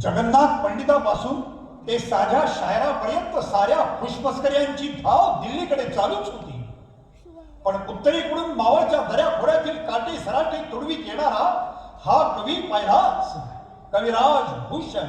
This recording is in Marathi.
जगन्नाथ पंडितापासून ते साध्या शायरापर्यंत साऱ्या खुशमस्कऱ्यांची धाव दिल्लीकडे चालूच होती. पण उत्तरेकडून मावळच्या दऱ्या खोऱ्यातील काटे सराटे तुडवीत येणारा हा कवी पहिलाच कविराज भूषण.